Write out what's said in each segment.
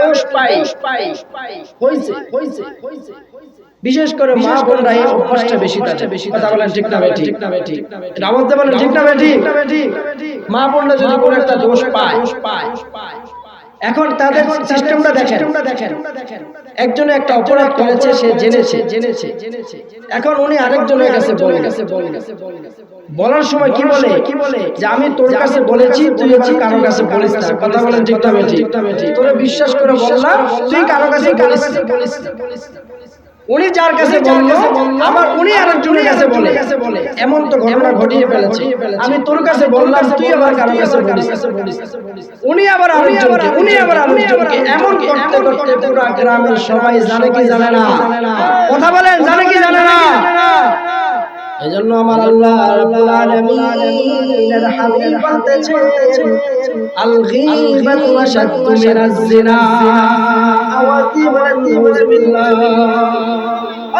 দোষ পাই বিশেষ করে মা বোনরা এই অভ্যাসটা বেশি তাদের। বেশি কথা বলেন ঠিক না বেটি বলতে বলেন ঠিক না বেঠি মা বোনরা যদি কোনো একটা দোষ পায় এখন তাদের সিস্টেমটা দেখেন। দেখেন। একজনে একটা অপরাধ করেছে সে জেনেছে। জেনেছে। এখন উনি আরেকজনের কাছে বলে গেছে। বলে গেছে। বলার সময় কি বলে? কি বলে? যে আমি তোর কাছে বলেছি তুই এবার কারও কাছে বলিস না। কথা বলেন ঠিক না। বেঠি তোরা বিশ্বাস করে বললাম তুই কারও কাছে বলিস না। উনি যার কাছে বলল আবার উনি আর একজনের কাছে বলে। এমন তো ঘটনা ঘটিয়ে ফেলেছে। আমি তোর কাছে বললাম তুই আবার কারও কাছে বলিস। উনি আবার আরেকজনকে উনি আবার আরেকজনকে এমন করতে করতে পুরো গ্রামের সবাই জানে কি জানে না। কথা বলেন জানে কি জানে না। এজন্য আমার আল্লাহ রাব্বুল আলামিনের হাবিব বলতেছেন আল গীবাতু আশাদ্দু মিনাজ জিনা আওয়াজি বলেন বিল্লাহ।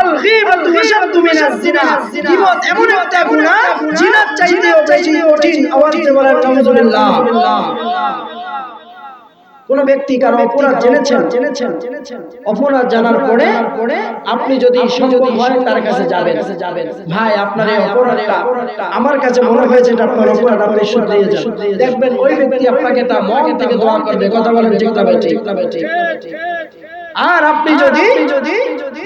আল গীবাতু আশাদ্দু মিনাজ জিনা গীবত এমন একটা গুনাহ জিনার চাইতেও বেশি কঠিন। আওয়াজি বলেন নাউজুবিল্লাহ কোন ব্যক্তি কারও অপরাধ জেনেছেন জেনেছেন জেনেছেন। অপরাধ জানার পরে পরে আপনি যদি সম্ভব হয় তার কাছে যাবেন। যাবেন। ভাই আপনার এই অপরাধটা আমার কাছে মনে হয়েছে এটা আপনার অপরাধ আপনি শুধরিয়ে যান। দেখবেন ওই ব্যক্তি আপনাকে তা মন থেকে দোয়া করবে কথা বলেন ঠিক তবে ঠিক না ঠিক আর আপনি যদি যদি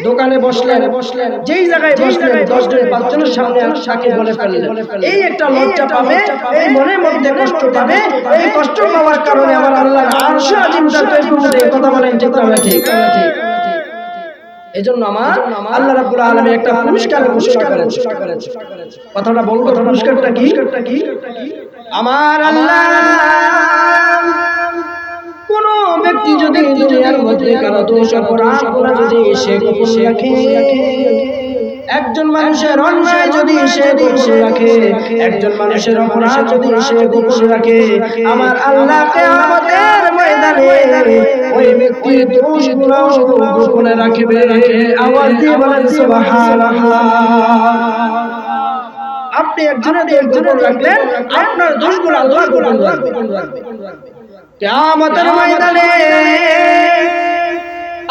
দোকানে বসলেন বসলেন যেই জায়গায় বসলেন দশ জন পাঁচজনের সামনে সাকে বলে ফেললেন। এই একটা লজ্জা পাবে এই মনের মধ্যে কষ্ট পাবে এই কষ্ট পাওয়ার কারণে আমার আল্লাহর আরশ আজিমটা তৈরি করে কথা বলেন ঠিক না ঠিক ঠিক। এজন্য আমার আল্লাহ রাব্বুল আলামিন একটা পুরস্কার ঘোষণা করেন। কথাটা বলব পুরস্কারটা কি? আমার আল্লাহ ব্যক্তি যদি দুনিয়ার মধ্যে কারও দোষ, অপরাধ করে যদি সে গোপন রাখে, একজন মানুষের অন্যায় যদি সে গোপন রাখে, একজন মানুষের অপরাধ যদি সে গোপন রাখে, আমার আল্লাহ কিয়ামতের ময়দানে ওই ব্যক্তি দোষগুলো গোপনে রাখবে। আওয়াজ দিয়ে বলেন, সুবহানাল্লাহ। আপনি একজনের দোষ গোপন রাখলেন আপনার দোষগুলো আল্লাহ গোপন রাখবে। কিয়ামতের ময়দানে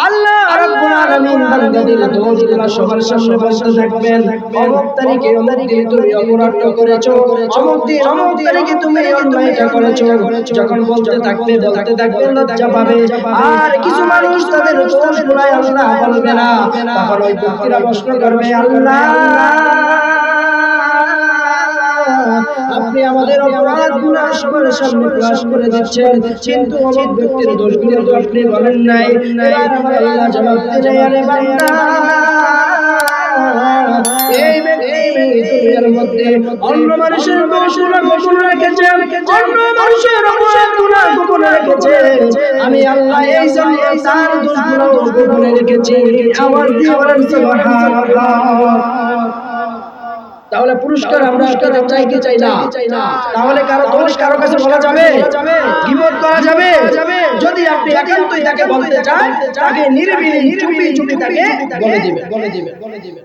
আল্লাহ রাব্বুল আলামিন বান্দাদের দোষগুলো সবার সামনে বসে দেখবেন। অমুক তারিখে অমুক তুমি অপরাধ করেছ। অমুক দিন অমুক তারিখে তুমি অন্যায়টা করেছ। যখন বলতে থাকবে বলতে থাকবে, লজ্জা পাবে। আর কিছু মানুষ তাদের দোষগুলো আল্লাহ বলবে না। তখন ওই ব্যক্তিরা প্রশ্ন করবে, আল্লাহ! আপনি আমাদের অপরাধ সবার সামনে প্রকাশ করে দিচ্ছেন। কিন্তু অমুক ব্যক্তির দোষগুলো তো আপনি বলেন নাই। এই মধ্যে মানুষের আমি আল্লাহ এই জন্য তার রেখেছি। আমার তাহলে পুরস্কার আমরা চাইতে চাই কি চাই না। তাহলে কারও দোষ কারও কাছে বলা যাবে। বিপদ করা যাবে। যদি আপনি একান্তই তাকে বলতে চান তাকে নিরিবিলি চুপি চুপি তাকে বলে দিবেন। বলে দিবেন। বলে দিবেন।